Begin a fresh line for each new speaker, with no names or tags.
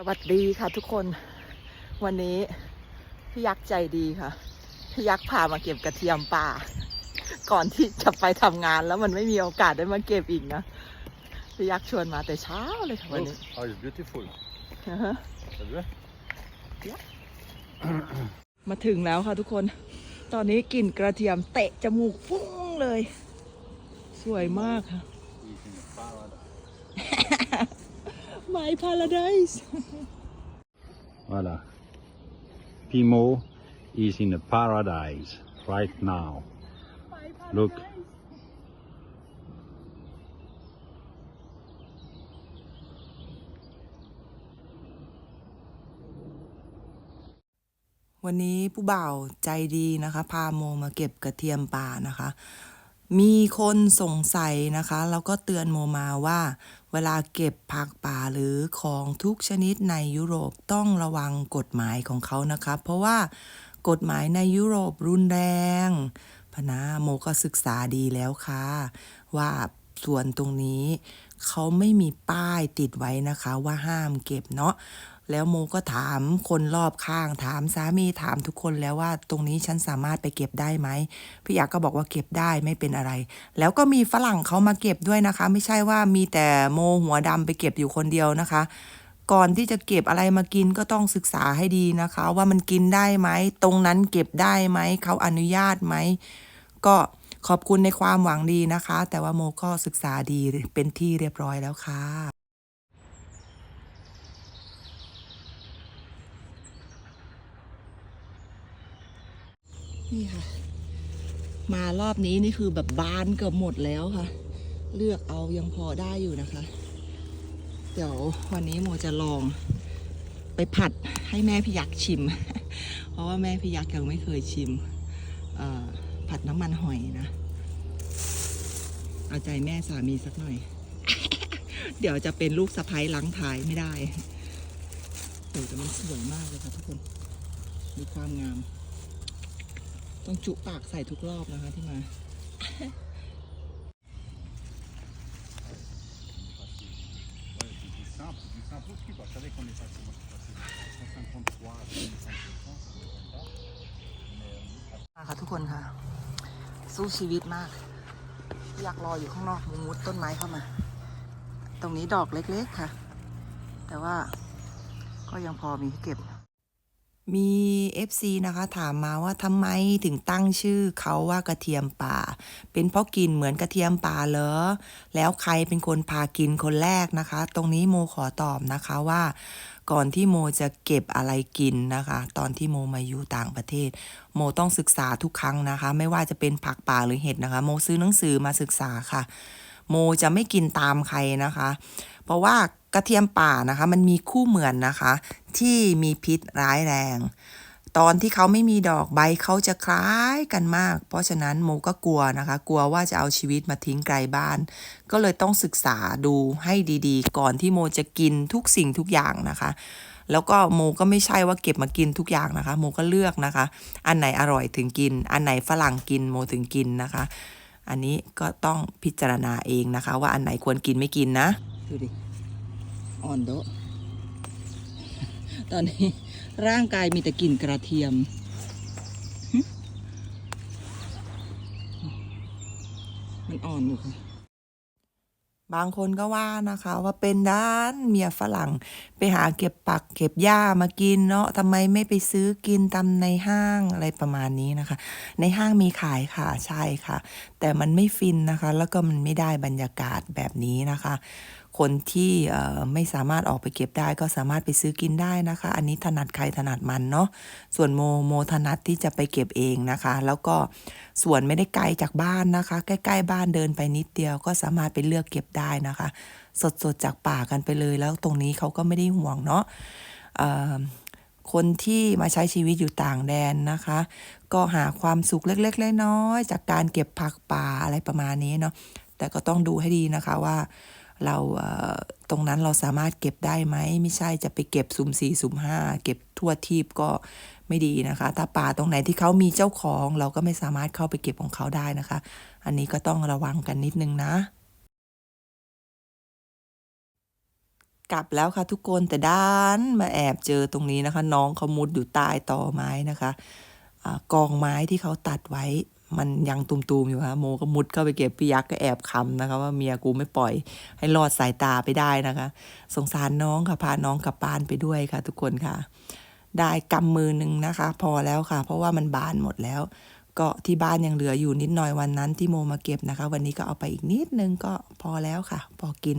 สวัสดีค่ะทุกคนวันนี้พี่ยักษ์ใจดีค่ะพี่ยักษ์พามาเก็บกระเทียมป่า ก่อนที่จะไปทำงานแล้วมันไม่มีโอกาสได้มาเก็บอีกนะพี่ยักษ์ชวนมาแต่เช้าเลยค่ะวันนี้
Oh, it's beautiful.
อือฮะ
T'as vu
มาถึงแล้วค่ะทุกคน ตอนนี้กลิ่นกระเทียมเตะจมูกฟุ้งเลย สวยมากค่ะ
He's in the paradise.
My paradise
Voilà. Pimo is in a paradise right now. Look.
วันนี้ผู้บ่าวใจดีนะคะ พาโมมาเก็บกระเทียมป่านะคะ มีคนสงสัยนะคะ แล้วก็เตือนโมมาว่า เวลาเก็บผักป่าหรือของทุกชนิดในยุโรปต้องระวังกฎหมายของเขานะคะเพราะว่ากฎหมายในยุโรปรุนแรง พนาโมก็ศึกษาดีแล้วค่ะ ว่าส่วนตรงนี้เขาไม่มีป้ายติดไว้นะคะว่าห้ามเก็บเนาะ แล้วโมก็ถามคนรอบข้างถามสามีถามทุกคนแล้วว่าตรงนี้ฉันสามารถไปเก็บได้ไหมพี่อยากก็บอกว่าเก็บได้ไม่เป็นอะไร แล้วก็มีฝรั่งเขามาเก็บด้วยนะคะ ไม่ใช่ว่ามีแต่โมหัวดำไปเก็บอยู่คนเดียวนะคะ ก่อนที่จะเก็บอะไรมากินก็ต้องศึกษาให้ดีนะคะ ว่ามันกินได้ไหมตรงนั้นเก็บได้ไหมเขาอนุญาตไหมก็ขอบคุณในความหวังดีนะคะ แต่ว่าโมก็ศึกษาดีเป็นที่เรียบร้อยแล้วค่ะ นี่ค่ะ มารอบนี้นี่คือแบบบานเกือบหมดแล้วค่ะ เลือกเอายังพอได้อยู่นะคะ เดี๋ยววันนี้โมจะลองไปผัดให้แม่พี่ยักษ์ชิม เพราะว่าแม่พี่ยักษ์ยังไม่เคยชิมผัดน้ำมันหอยนะ เอาใจแม่สามีสักหน่อย เดี๋ยวจะเป็นลูกสะพ้ยล้างท้ายไม่ได้แต่มันสวยมากเลยค่ะทุกคน มีความงาม ต้องจุปากใส่ทุกรอบนะคะที่มามาค่ะทุกคนค่ะ สู้ชีวิตมาก อยากรออยู่ข้างนอกมุมุดต้นไม้เข้ามา ตรงนี้ดอกเล็กๆค่ะ แต่ว่าก็ยังพอมีให้เก็บ มี FC นะคะถามมาว่าทำไมถึงตั้งชื่อเขาว่ากระเทียมป่า เป็นเพราะกินเหมือนกระเทียมป่าเหรอ แล้วใครเป็นคนพากินคนแรกนะคะ ตรงนี้โมขอตอบนะคะว่า ก่อนที่โมจะเก็บอะไรกินนะคะ ตอนที่โมมาอยู่ต่างประเทศ โมต้องศึกษาทุกครั้งนะคะ ไม่ว่าจะเป็นผักป่าหรือเห็ดนะคะ โมซื้อหนังสือมาศึกษาค่ะ โมจะไม่กินตามใครนะคะ เพราะว่า กระเทียมป่านะคะ มันมีคู่เหมือนนะคะ ที่มีพิษร้ายแรง ตอนที่เขาไม่มีดอกใบเขาจะคล้ายกันมาก เพราะฉะนั้นโมก็กลัวนะคะ กลัวว่าจะเอาชีวิตมาทิ้งไกลบ้าน ก็เลยต้องศึกษาดูให้ดีๆ ก่อนที่โมจะกินทุกสิ่งทุกอย่างนะคะแล้วก็โมก็ไม่ใช่ว่าเก็บมากินทุกอย่างนะคะ โมก็เลือกนะคะ อันไหนอร่อยถึงกิน อันไหนฝรั่งกินโมถึงกินนะคะ อันนี้ก็ต้องพิจารณาเองนะคะ ว่าอันไหนควรกินไม่กินนะดูดิ อ่อนโดะตอนนี้ร่างกายมีแต่กลิ่นกระเทียม มันอ่อนอยู่ค่ะ บางคนก็ว่านะคะว่าเป็นด้านเมียฝรั่ง ไปหาเก็บปักเก็บหญ้ามากินเนาะทำไมไม่ไปซื้อกินตามในห้างอะไรประมาณนี้นะคะ ในห้างมีขายค่ะใช่ค่ะ แต่มันไม่ฟินนะคะ แล้วก็มันไม่ได้บรรยากาศแบบนี้นะคะ คนที่ไม่สามารถออกไปเก็บได้ก็สามารถไปซื้อกินได้นะคะ อันนี้ถนัดใครถนัดมันเนาะส่วนโมโมถนัดที่จะไปเก็บเองนะคะ แล้วก็ส่วนไม่ได้ไกลจากบ้านนะคะ ใกล้ๆบ้านเดินไปนิดเดียวก็สามารถไปเลือกเก็บได้นะคะ สดๆจากป่ากันไปเลยแล้วตรงนี้เขาก็ไม่ได้ห่วงเนาะ คนที่มาใช้ชีวิตอยู่ต่างแดนนะคะ ก็หาความสุขเล็กๆน้อยๆจากการเก็บผักป่าอะไรประมาณนี้เนาะแต่ก็ต้องดูให้ดีนะคะว่าเราเตรงนั้นเราสามารถเก็บได้ไหม ไม่ใช่จะไปเก็บสุ่มสี่สุ่มห้าเก็บทั่วทีบก็ไม่ดีนะคะ ถ้าป่าตรงไหนที่เขามีเจ้าของ เราก็ไม่สามารถเข้าไปเก็บของเขาได้นะคะ อันนี้ก็ต้องระวังกันนิดนึงนะ กลับแล้วค่ะทุกคนแต่ด้านมาแอบเจอตรงนี้นะคะ น้องเขามุดอยู่ใต้ตอไม้นะคะอกองไม้ที่เขาตัดไว้มันยังตุมๆอยู่ค่ะโมก็มุดเข้าไปเก็บพี่ยักษ์ก็แอบคำนะคะ ว่าเมียกูไม่ปล่อยให้รอดสายตาไปได้นะคะ สงสารน้องค่ะพาน้องกลับบ้านไปด้วยค่ะ ทุกคนค่ะ ได้กำมือหนึ่งนะคะ พอแล้วค่ะ เพราะว่ามันบานหมดแล้ว ก็ที่บ้านยังเหลืออยู่นิดหน่อยวันนั้นที่โมมาเก็บนะคะ วันนี้ก็เอาไปอีกนิดนึงก็พอแล้วค่ะ พอกิน